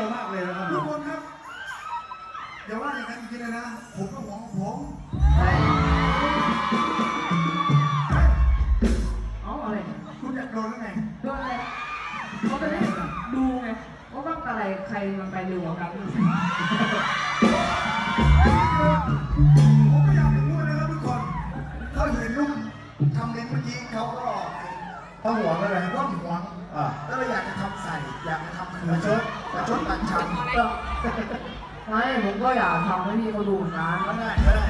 เลยนะครับทุกคนครับอย่าว่าอย่างนั้นจริงๆเลยนะ ผมก็หวงของผมเอาอะไรคุณอยากโดนหรือไงโดนอะไรเขาจะได้ดูไงว่าต้องอะไรใครมันไปเร็วกว่ากันผมก็อยากจะพูดนะครับทุกคนเขาเห็นลูกทำเล่นเมื่อกี้เขาก็ต้องหวงเลยนะว่าหวงอ่า ประชดประชดตันชันไม่ผมก็อยากทำให้พี่เขาดูเหมือนกัน ก็ได้ก็ได้